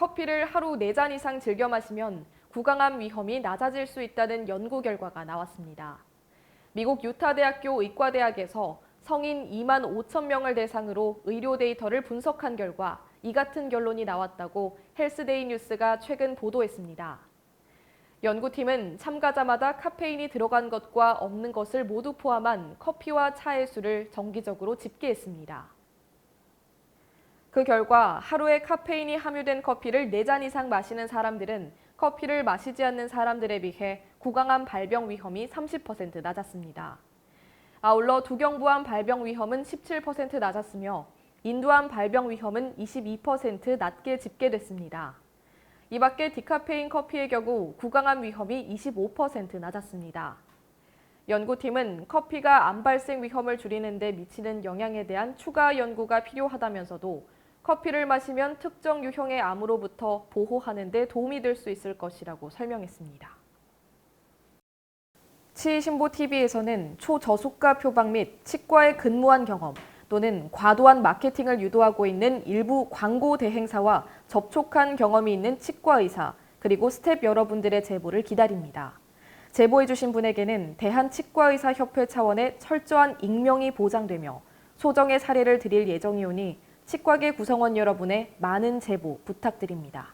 커피를 하루 4잔 이상 즐겨 마시면 구강암 위험이 낮아질 수 있다는 연구 결과가 나왔습니다. 미국 유타대학교 의과대학에서 성인 2만 5천 명을 대상으로 의료 데이터를 분석한 결과 이 같은 결론이 나왔다고 헬스데이 뉴스가 최근 보도했습니다. 연구팀은 참가자마다 카페인이 들어간 것과 없는 것을 모두 포함한 커피와 차의 수를 정기적으로 집계했습니다. 그 결과 하루에 카페인이 함유된 커피를 4잔 이상 마시는 사람들은 커피를 마시지 않는 사람들에 비해 구강암 발병 위험이 30% 낮았습니다. 아울러 두경부암 발병 위험은 17% 낮았으며 인두암 발병 위험은 22% 낮게 집계됐습니다. 이 밖에 디카페인 커피의 경우 구강암 위험이 25% 낮았습니다. 연구팀은 커피가 암 발생 위험을 줄이는 데 미치는 영향에 대한 추가 연구가 필요하다면서도 커피를 마시면 특정 유형의 암으로부터 보호하는 데 도움이 될 수 있을 것이라고 설명했습니다. 치신보TV에서는 초저수가 표방 및 치과에 근무한 경험 또는 과도한 마케팅을 유도하고 있는 일부 광고 대행사와 접촉한 경험이 있는 치과 의사 그리고 스텝 여러분들의 제보를 기다립니다. 제보해주신 분에게는 대한치과의사협회 차원의 철저한 익명이 보장되며 소정의 사례를 드릴 예정이오니 치과계 구성원 여러분의 많은 제보 부탁드립니다.